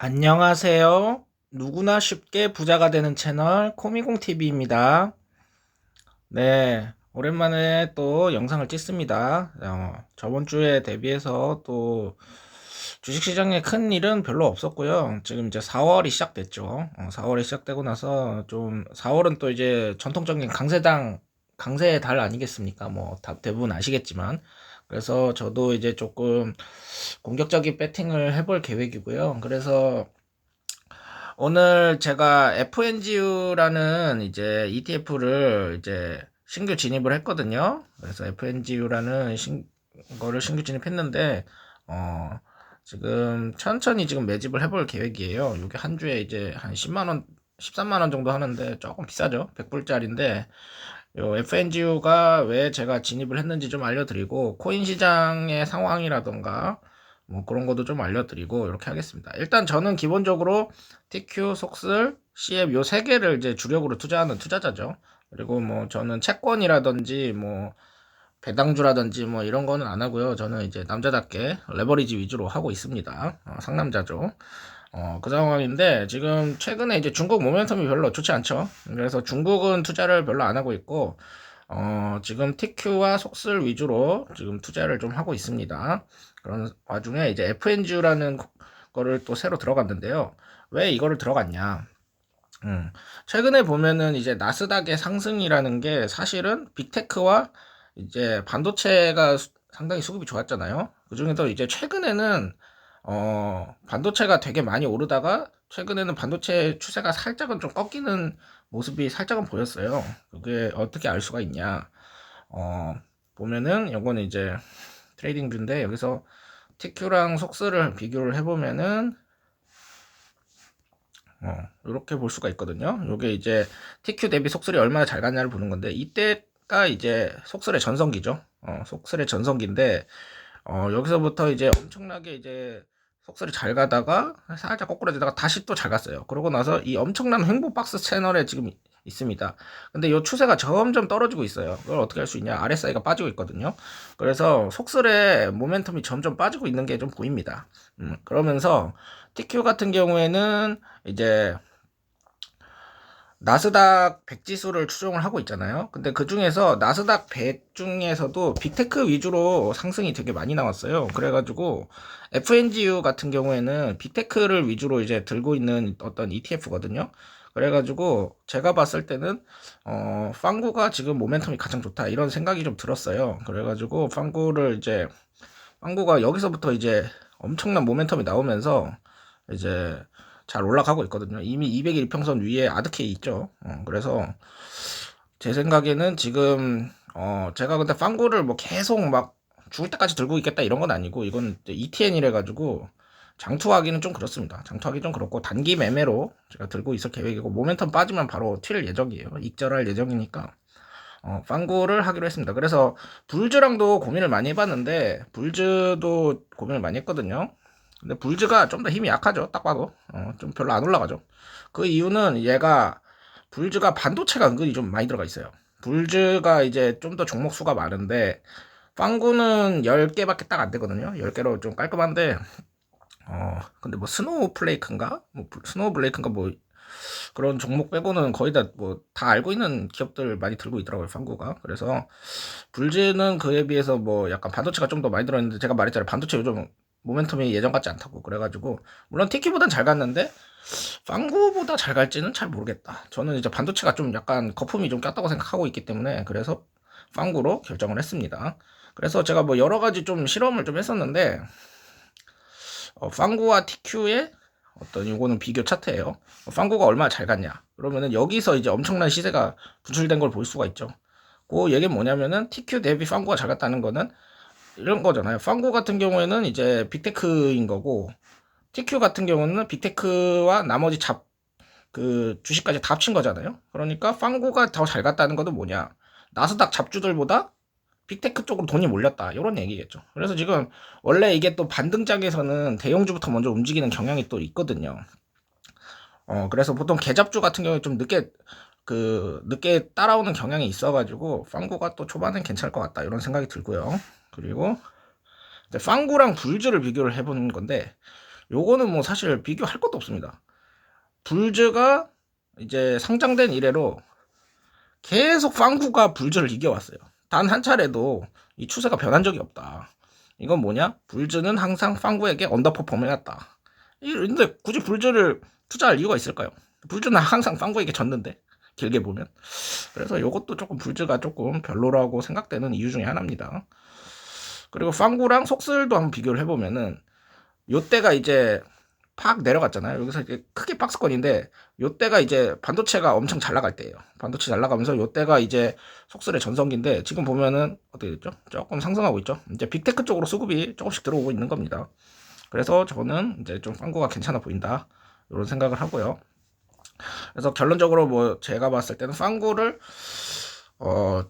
안녕하세요. 누구나 쉽게 부자가 되는 채널 코미공TV입니다. 네, 오랜만에 또 영상을 찍습니다. 어, 저번 주에 대비해서 또 주식시장에 큰 일은 별로 없었고요. 지금 이제 4월이 시작됐죠. 어, 4월이 시작되고 나서 좀 4월은 또 이제 전통적인 강세당 강세의 달 아니겠습니까? 뭐 다- 대부분 아시겠지만 그래서 저도 이제 조금 공격적인 배팅을 해볼 계획이고요. 그래서 오늘 제가 FNGU라는 이제 ETF를 이제 신규 진입을 했거든요. 그래서 FNGU라는 신, 거를 신규 진입했는데, 어, 지금 천천히 지금 매집을 해볼 계획이에요. 이게 한 주에 이제 한 10만 원, 13만 원 정도 하는데 조금 비싸죠. 100불짜리인데, 요 FNGU가 왜 제가 진입을 했는지 좀 알려드리고 코인 시장의 상황이라던가 뭐 그런 것도 좀 알려드리고 이렇게 하겠습니다. 일단 저는 기본적으로 TQ, 속슬, CF 요 세 개를 이제 주력으로 투자하는 투자자죠. 그리고 뭐 저는 채권이라든지 뭐 배당주라든지 뭐 이런 거는 안 하고요. 저는 이제 남자답게 레버리지 위주로 하고 있습니다. 어, 상남자죠. 어, 그 상황인데 지금 최근에 이제 중국 모멘텀이 별로 좋지 않죠. 그래서 중국은 투자를 별로 안 하고 있고 어, 지금 TQ와 속슬 위주로 지금 투자를 좀 하고 있습니다. 그런 와중에 이제 FNG라는 거를 또 새로 들어갔는데요. 왜 이거를 들어갔냐? 음, 최근에 보면은 이제 나스닥의 상승이라는 게 사실은 빅테크와 이제 반도체가 수- 상당히 수급이 좋았잖아요. 그 중에서 이제 최근에는 어, 반도체가 되게 많이 오르다가 최근에는 반도체 추세가 살짝은 좀 꺾이는 모습이 살짝은 보였어요. 그게 어떻게 알 수가 있냐? 어, 보면은 요거는 이제 트레이딩 뷰인데 여기서 TQ랑 속스를 비교를 해보면은 어, 이렇게 볼 수가 있거든요. 요게 이제 TQ 대비 속설이 얼마나 잘 갔냐를 보는 건데 이때가 이제 속설의 전성기죠. 어, 속설의 전성기인데 어, 여기서부터 이제 엄청나게 이제 속설이 잘 가다가 살짝 거꾸로지다가 다시 또 잘 갔어요. 그러고 나서 이 엄청난 행보 박스 채널에 지금 있습니다. 근데 이 추세가 점점 떨어지고 있어요. 그걸 어떻게 할 수 있냐? RSI가 빠지고 있거든요. 그래서 속설의 모멘텀이 점점 빠지고 있는 게 좀 보입니다. 음, 그러면서 TQ 같은 경우에는 이제 나스닥 100 지수를 추종을 하고 있잖아요. 근데 그 중에서 나스닥 100 중에서도 빅테크 위주로 상승이 되게 많이 나왔어요. 그래가지고 FNGU 같은 경우에는 빅테크를 위주로 이제 들고 있는 어떤 ETF거든요. 그래가지고 제가 봤을 때는 어 빵구가 지금 모멘텀이 가장 좋다 이런 생각이 좀 들었어요. 그래가지고 빵구를 이제 빵구가 여기서부터 이제 엄청난 모멘텀이 나오면서 이제 잘 올라가고 있거든요. 이미 200일 이평선 위에 아드케이 있죠. 어, 그래서 제 생각에는 지금 어 제가 근데 빵구를 뭐 계속 막 죽을 때까지 들고 있겠다 이런 건 아니고 이건 ETN이래 가지고 장투하기는 좀 그렇습니다. 장투하기 좀 그렇고 단기 매매로 제가 들고 있을 계획이고 모멘텀 빠지면 바로 튈 예정이에요. 익절할 예정이니까 어, 빵구를 하기로 했습니다. 그래서 불즈랑도 고민을 많이 해봤는데 불즈도 고민을 많이 했거든요. 근데 불즈가 좀 더 힘이 약하죠. 딱 봐도 어, 좀 별로 안 올라가죠. 그 이유는 얘가 불즈가 반도체가 은근히 좀 많이 들어가 있어요. 불즈가 이제 좀 더 종목 수가 많은데 빵구는 10개밖에 딱 안 되거든요. 10개로 좀 깔끔한데 어 근데 뭐 스노우 플레이크인가? 뭐 블- 스노우 블레이크인가 뭐 그런 종목 빼고는 거의 다 뭐 다 알고 있는 기업들 많이 들고 있더라고요, 빵구가. 그래서 불즈는 그에 비해서 뭐 약간 반도체가 좀 더 많이 들어있는데 제가 말했잖아요. 반도체 요즘 모멘텀이 예전 같지 않다고 그래가지고 물론 티키보단 잘 갔는데 빵구보다 잘 갈지는 잘 모르겠다. 저는 이제 반도체가 좀 약간 거품이 좀 꼈다고 생각하고 있기 때문에 그래서 빵구로 결정을 했습니다. 그래서 제가 뭐 여러 가지 좀 실험을 좀 했었는데 어, 빵구와 TQ의 어떤 이거는 비교 차트예요. 어, 빵구가 얼마나 잘 갔냐. 그러면은 여기서 이제 엄청난 시세가 분출된 걸 볼 수가 있죠. 그 얘기는 뭐냐면은 TQ 대비 빵구가 잘 갔다는 거는 이런 거잖아요. 빵구 같은 경우에는 이제 빅테크인 거고 TQ 같은 경우는 빅테크와 나머지 잡 그 주식까지 다 합친 거잖아요. 그러니까 빵구가 더 잘 갔다는 것도 뭐냐? 나스닥 잡주들보다 빅테크 쪽으로 돈이 몰렸다. 이런 얘기겠죠. 그래서 지금 원래 이게 또 반등장에서는 대형주부터 먼저 움직이는 경향이 또 있거든요. 어, 그래서 보통 개잡주 같은 경우에 좀 늦게 그 늦게 따라오는 경향이 있어가지고 빵구가 또 초반엔 괜찮을 것 같다 이런 생각이 들고요. 그리고 빵구랑 불즈를 비교를 해보는 건데 요거는 뭐 사실 비교할 것도 없습니다. 불즈가 이제 상장된 이래로 계속 빵구가 불즈를 이겨왔어요. 단 한 차례도 이 추세가 변한 적이 없다. 이건 뭐냐? 불즈는 항상 빵구에게 언더퍼폼 해왔다. 근데 굳이 불즈를 투자할 이유가 있을까요? 불즈는 항상 빵구에게 졌는데 길게 보면 그래서 이것도 조금 불즈가 조금 별로라고 생각되는 이유 중에 하나입니다. 그리고 빵구랑 속슬도 한번 비교를 해보면은 요때가 이제 팍 내려갔잖아요. 여기서 이제 크게 박스권인데 요때가 이제 반도체가 엄청 잘 나갈 때예요. 반도체 잘 나가면서 요때가 이제 속설의 전성기인데 지금 보면은 어떻게 됐죠? 조금 상승하고 있죠. 이제 빅테크 쪽으로 수급이 조금씩 들어오고 있는 겁니다. 그래서 저는 이제 좀 빵구가 괜찮아 보인다. 이런 생각을 하고요. 그래서 결론적으로 뭐 제가 봤을 때는 빵구를 어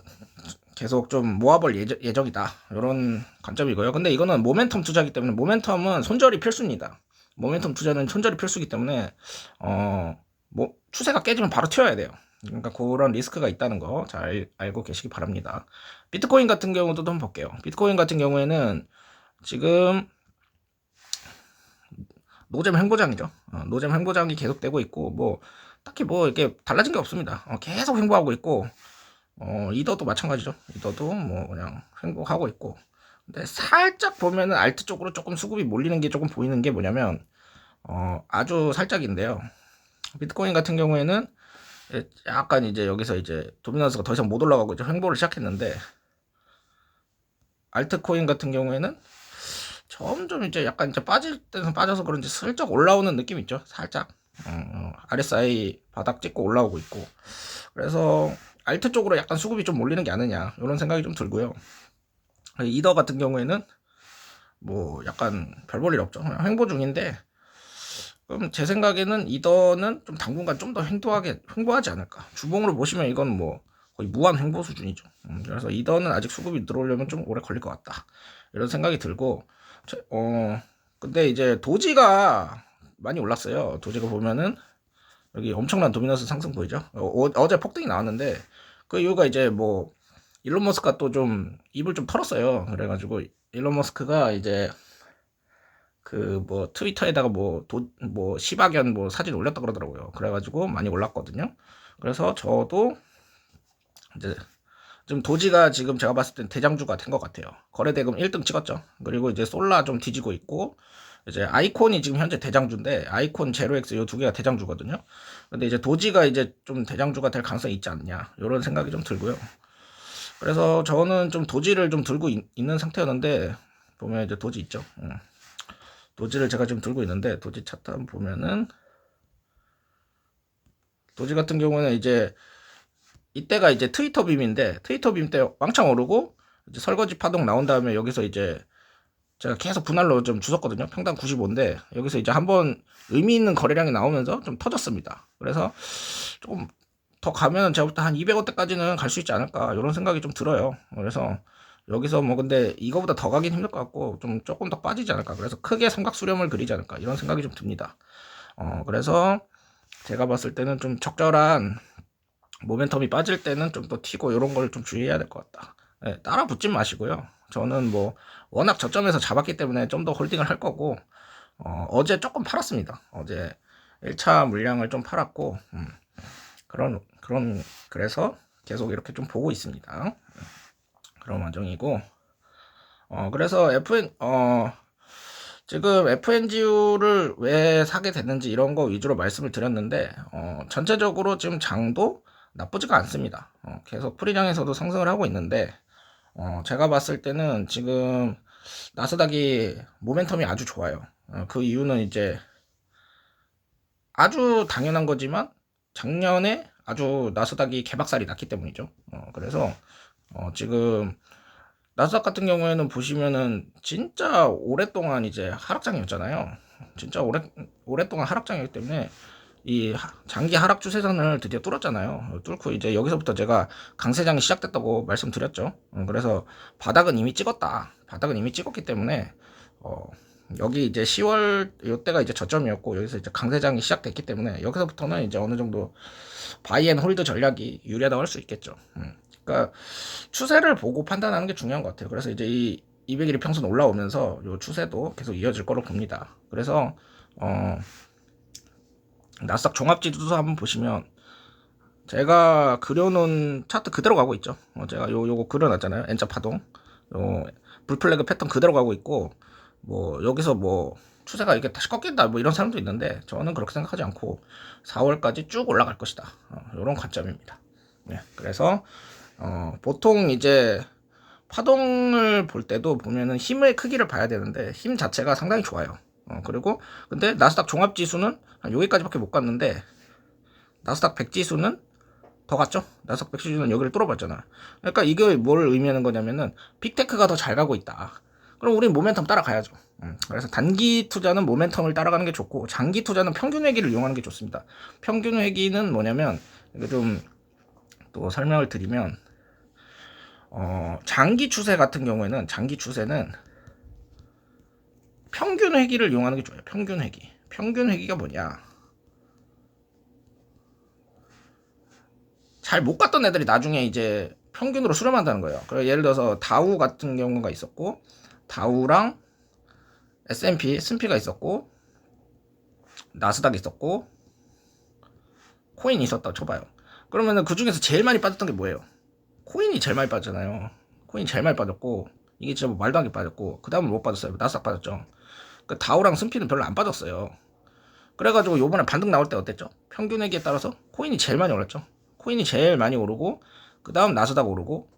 계속 좀 모아볼 예정, 예정이다. 이런 관점이고요. 근데 이거는 모멘텀 투자기 때문에 모멘텀은 손절이 필수입니다. 모멘텀 투자는 손절이 필수기 때문에 어 뭐 추세가 깨지면 바로 튀어야 돼요. 그러니까 그런 리스크가 있다는 거 잘 알고 계시기 바랍니다. 비트코인 같은 경우도 한번 볼게요. 비트코인 같은 경우에는 지금 노잼 횡보장이죠. 어, 노잼 횡보장이 계속되고 있고 뭐 딱히 뭐 이렇게 달라진 게 없습니다. 어, 계속 횡보하고 있고 어, 이더도 마찬가지죠. 이더도 뭐 그냥 횡보하고 있고 근데 살짝 보면은 알트 쪽으로 조금 수급이 몰리는 게 조금 보이는 게 뭐냐면 어, 아주 살짝인데요. 비트코인 같은 경우에는 약간 이제 여기서 이제 도미넌스가 더 이상 못 올라가고 이제 횡보를 시작했는데 알트코인 같은 경우에는 점점 이제 약간 이제 빠질 때는 빠져서 그런지 슬쩍 올라오는 느낌 있죠. 살짝 어, RSI 바닥 찍고 올라오고 있고 그래서 알트 쪽으로 약간 수급이 좀 몰리는 게 아니냐 이런 생각이 좀 들고요. 이더 같은 경우에는 뭐 약간 별 볼 일 없죠. 그냥 횡보 중인데 그럼 제 생각에는 이더는 좀 당분간 좀 더 횡보하게 횡보하지 않을까. 주봉으로 보시면 이건 뭐 거의 무한 횡보 수준이죠. 음, 그래서 이더는 아직 수급이 들어오려면 좀 오래 걸릴 것 같다. 이런 생각이 들고 어 근데 이제 도지가 많이 올랐어요. 도지가 보면은 여기 엄청난 도미너스 상승 보이죠? 어, 제 폭등이 나왔는데 그 이유가 이제 뭐 일론 머스크가 또 좀 입을 좀 털었어요. 그래가지고 일론 머스크가 이제 그 뭐 트위터에다가 뭐 도뭐 뭐 시바견 뭐 사진 올렸다 그러더라고요. 그래가지고 많이 올랐거든요. 그래서 저도 이제 좀 도지가 지금 제가 봤을 땐 대장주가 된 것 같아요. 거래대금 1등 찍었죠. 그리고 이제 솔라 좀 뒤지고 있고 이제 아이콘이 지금 현재 대장주인데 아이콘 제로엑스 이두 개가 대장주거든요. 근데 이제 도지가 이제 좀 대장주가 될 가능성이 있지 않냐 이런 생각이 좀 들고요. 그래서 저는 좀 도지를 좀 들고 있, 는 상태였는데 보면 이제 도지 있죠. 응. 도지를 제가 지금 들고 있는데 도지 차트 한번 보면은 도지 같은 경우는 이제 이때가 이제 트위터 빔인데 트위터 빔 때 왕창 오르고 이제 설거지 파동 나온 다음에 여기서 이제 제가 계속 분할로 좀 주셨거든요. 평당 95인데 여기서 이제 한번 의미 있는 거래량이 나오면서 좀 터졌습니다. 그래서 조금 더 가면 제가 볼 때 한 200원대까지는 갈 수 있지 않을까 이런 생각이 좀 들어요. 그래서 여기서 뭐 근데 이거보다 더 가긴 힘들 것 같고 좀 조금 더 빠지지 않을까. 그래서 크게 삼각 수렴을 그리지 않을까 이런 생각이 좀 듭니다. 어 그래서 제가 봤을 때는 좀 적절한 모멘텀이 빠질 때는 좀 더 튀고 이런 걸 좀 주의해야 될 것 같다. 네, 따라 붙진 마시고요. 저는 뭐 워낙 저점에서 잡았기 때문에 좀 더 홀딩을 할 거고 어, 제 조금 팔았습니다. 어제 1차 물량을 좀 팔았고 음, 그런 그런 그래서 계속 이렇게 좀 보고 있습니다. 그런 완정이고 어 그래서 FN 어 지금 FNGU를 왜 사게 됐는지 이런 거 위주로 말씀을 드렸는데 어 전체적으로 지금 장도 나쁘지가 않습니다. 어 계속 프리장에서도 상승을 하고 있는데 어 제가 봤을 때는 지금 나스닥이 모멘텀이 아주 좋아요. 어 그 이유는 이제 아주 당연한 거지만 작년에 아주 나스닥이 개박살이 났기 때문이죠. 어, 그래서 어, 지금 나스닥 같은 경우에는 보시면은 진짜 오랫동안 이제 하락장이었잖아요. 진짜 오래 오랫동안 하락장이기 때문에 이 장기 하락 추세선을 드디어 뚫었잖아요. 뚫고 이제 여기서부터 제가 강세장이 시작됐다고 말씀드렸죠. 어, 그래서 바닥은 이미 찍었다. 바닥은 이미 찍었기 때문에 어, 여기 이제 10월 이때가 이제 저점이었고 여기서 이제 강세장이 시작됐기 때문에 여기서부터는 이제 어느 정도 바이앤 홀드 전략이 유리하다고 할 수 있겠죠. 음. 그러니까 추세를 보고 판단하는 게 중요한 것 같아요. 그래서 이제 이 200일이 평선 올라오면서 요 추세도 계속 이어질 거로 봅니다. 그래서 어 나스닥 종합지수 한번 보시면 제가 그려놓은 차트 그대로 가고 있죠. 어, 제가 요 요거 그려놨잖아요. N자 파동, 요 불플래그 패턴 그대로 가고 있고 뭐 여기서 뭐 추세가 이게 다시 꺾인다 뭐 이런 사람도 있는데 저는 그렇게 생각하지 않고 4월까지 쭉 올라갈 것이다. 어, 이런 관점입니다. 네, 그래서 어, 보통 이제 파동을 볼 때도 보면은 힘의 크기를 봐야 되는데 힘 자체가 상당히 좋아요. 어, 그리고 근데 나스닥 종합 지수는 한 여기까지밖에 못 갔는데 나스닥 100 지수는 더 갔죠? 나스닥 100 지수는 여기를 뚫어봤잖아. 그러니까 이게 뭘 의미하는 거냐면은 빅테크가 더 잘 가고 있다. 그럼 우린 모멘텀 따라가야죠. 음, 그래서 단기 투자는 모멘텀을 따라가는 게 좋고 장기 투자는 평균 회기를 이용하는 게 좋습니다. 평균 회기는 뭐냐면 이거 좀또 설명을 드리면 어, 장기 추세 같은 경우에는 장기 추세는 평균 회기를 이용하는 게 좋아요. 평균 회기. 평균 회기가 뭐냐? 잘 못 갔던 애들이 나중에 이제 평균으로 수렴한다는 거예요. 그래 예를 들어서 다우 같은 경우가 있었고 다우랑 S&P, S&P가 있었고 나스닥 있었고 코인이 있었다 쳐봐요. 그러면은 그 중에서 제일 많이 빠졌던 게 뭐예요? 코인이 제일 많이 빠졌잖아요. 코인이 제일 많이 빠졌고 이게 진짜 뭐 말도 안 되게 빠졌고 그 다음은 못 빠졌어요. 나스닥 빠졌죠. 그 다우랑 스피는 별로 안 빠졌어요. 그래가지고 요번에 반등 나올 때 어땠죠? 평균 회기에 따라서 코인이 제일 많이 올랐죠. 코인이 제일 많이 오르고 그 다음 나스닥 오르고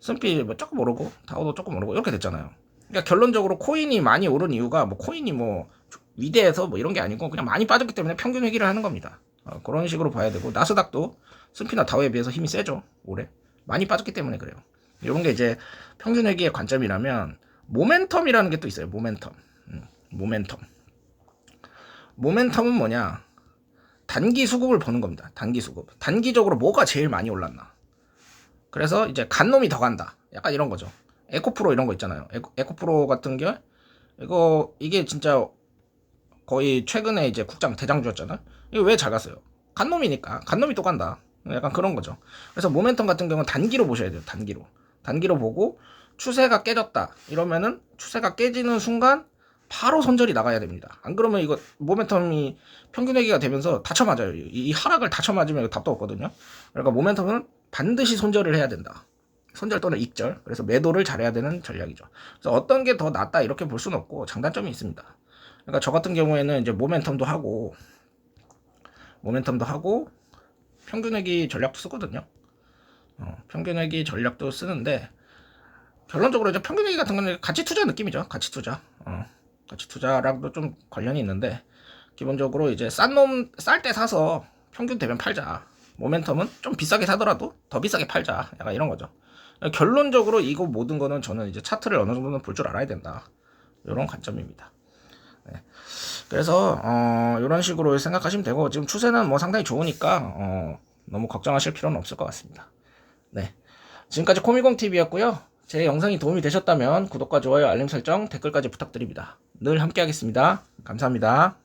스피 뭐 조금 오르고 다우도 조금 오르고 이렇게 됐잖아요. 그러니까 결론적으로 코인이 많이 오른 이유가 뭐 코인이 뭐 위대해서 뭐 이런 게 아니고 그냥 많이 빠졌기 때문에 평균 회기를 하는 겁니다. 어, 그런 식으로 봐야 되고 나스닥도 스피나 다우에 비해서 힘이 세죠 올해 많이 빠졌기 때문에 그래요. 이런 게 이제 평균 회기의 관점이라면 모멘텀이라는 게 또 있어요. 모멘텀, 음, 모멘텀. 모멘텀은 뭐냐? 단기 수급을 보는 겁니다. 단기 수급. 단기적으로 뭐가 제일 많이 올랐나? 그래서 이제 간 놈이 더 간다. 약간 이런 거죠. 에코프로 이런 거 있잖아요. 에코, 에코 프로 같은 게 이거 이게 진짜 거의 최근에 이제 국장 대장주였잖아. 이거 왜 잘 갔어요? 간 놈이니까 간 놈이 또 간다. 약간 그런 거죠. 그래서 모멘텀 같은 경우는 단기로 보셔야 돼요. 단기로. 단기로 보고 추세가 깨졌다. 이러면은 추세가 깨지는 순간 바로 손절이 나가야 됩니다. 안 그러면 이거 모멘텀이 평균 회기가 되면서 다쳐 맞아요. 이, 이 하락을 다쳐 맞으면 답도 없거든요. 그러니까 모멘텀은 반드시 손절을 해야 된다. 손절 또는 익절. 그래서 매도를 잘해야 되는 전략이죠. 그래서 어떤 게 더 낫다 이렇게 볼 수는 없고 장단점이 있습니다. 그러니까 저 같은 경우에는 이제 모멘텀도 하고 모멘텀도 하고 평균 회기 전략도 쓰거든요. 어, 평균 회기 전략도 쓰는데 결론적으로 이제 평균 회기 같은 거는 가치 투자 느낌이죠. 가치 투자. 어, 가치 투자랑도 좀 관련이 있는데 기본적으로 이제 싼 놈 쌀 때 사서 평균 되면 팔자. 모멘텀은 좀 비싸게 사더라도 더 비싸게 팔자. 약간 이런 거죠. 결론적으로 이거 모든 거는 저는 이제 차트를 어느 정도는 볼 줄 알아야 된다. 이런 관점입니다. 네. 그래서 어, 이런 식으로 생각하시면 되고 지금 추세는 뭐 상당히 좋으니까 어, 너무 걱정하실 필요는 없을 것 같습니다. 네. 지금까지 코미공 TV였고요. 제 영상이 도움이 되셨다면 구독과 좋아요, 알림 설정, 댓글까지 부탁드립니다. 늘 함께 하겠습니다. 감사합니다.